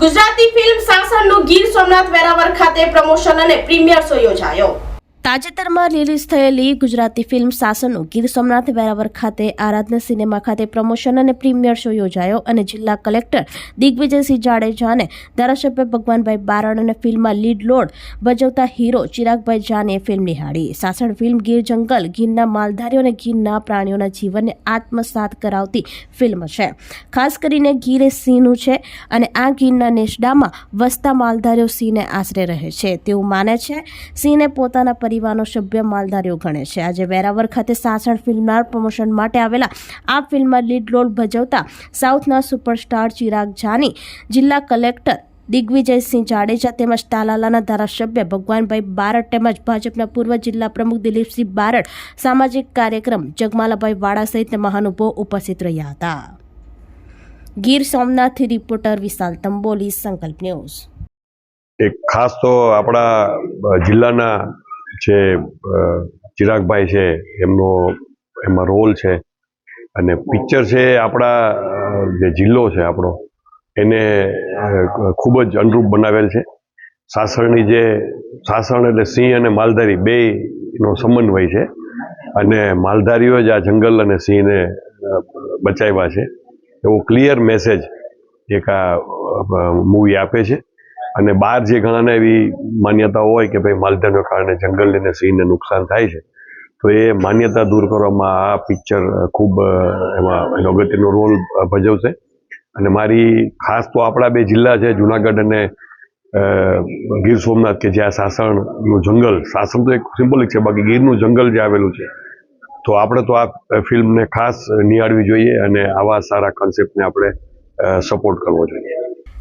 Gujarati film સાસણનું ગીર સોમનાથ વેરાવળ ખાતે promotion અને પ્રીમિયર શો યોજાયો. તાજેતરમાં રિલીઝ થયેલી ગુજરાતી ફિલ્મ સાસનનું ગીર સોમનાથ વેરાવર ખાતે આરાધના સિનેમા ખાતે પ્રમોશન અને પ્રીમિયર શો યોજાયો અને જિલ્લા કલેક્ટર દિગ્વિજયસિંહ જાડેજાને ધારાસભ્ય ભગવાનભાઈ બારણ અને ફિલ્મમાં લીડ લોડ ભજવતા હીરો ચિરાગભાઈ જાને ફિલ્મ નિહાળી. સાસણ ફિલ્મ ગીર જંગલ ગીરના માલધારીઓ અને ગીરના પ્રાણીઓના જીવનને આત્મસાત કરાવતી ફિલ્મ છે. ખાસ કરીને ગીર એ સિંહનું છે અને આ ગીરના નેસડામાં વસતા માલધારીઓ સિંહને આશરે રહે છે. તેવું માને છે. સિંહને પોતાના પરિવારનો સભ્ય માલધારીઓ ગણે છે. આજે વેરાવર ખાતે સાસણ ફિલ્મના પ્રમોશન માટે આવેલા આ ફિલ્મમાં લીડ રોલ ભજવતા સાઉથના સુપરસ્ટાર ચિરાગ જાની, જિલ્લા કલેક્ટર દિગ્વિજયસિંહ જાડેજા તેમજ તાલાલાના ધારાસભ્ય ભગવાનભાઈ બારડ તેમજ ભાજપના પૂર્વ જિલ્લા પ્રમુખ દિલીપસિંહ બારડ સામાજિક કાર્યક્રમ જગમાલાભાઈ વાડા સહિત મહાનુભાવો ઉપસ્થિત રહ્યા હતા. ગીર સોમનાથથી રિપોર્ટર વિશાલ તંબોલી, સંકલ્પ ન્યૂઝ. એક ખાસ તો આપણા જિલ્લાના જે ચિરાગભાઈ છે, એમનો, એમાં રોલ છે અને પિક્ચર છે આપણા જે જિલ્લો છે આપણો, એને ખૂબ જ અનુરૂપ બનાવેલ છે. સાસણની જે, સાસણ એટલે સિંહ અને માલધારી બેયનો સમન્વય છે અને માલધારીઓ જ આ જંગલ અને સિંહને બચાવ્યા છે. એવો ક્લિયર મેસેજ એક આ મૂવી આપે છે. અને બહાર જે ઘણાને એવી માન્યતા હોય કે ભાઈ માલધારીને કારણે જંગલ અને સિંહને નુકસાન થાય છે, તો એ માન્યતા દૂર કરવામાં આ પિક્ચર ખૂબ એમાં એનો અગત્યનો રોલ ભજવશે. અને મારી ખાસ તો આપણા બે જિલ્લા છે, જુનાગઢ અને ગીર સોમનાથ કે જ્યાં સાસણનું જંગલ, સાસણ તો એક સિમ્બોલિક છે, બાકી ગીરનું જંગલ જે આવેલું છે, તો આપણે તો આ ફિલ્મને ખાસ નિહાળવી જોઈએ અને આવા સારા કન્સેપ્ટને આપણે સપોર્ટ કરવો જોઈએ.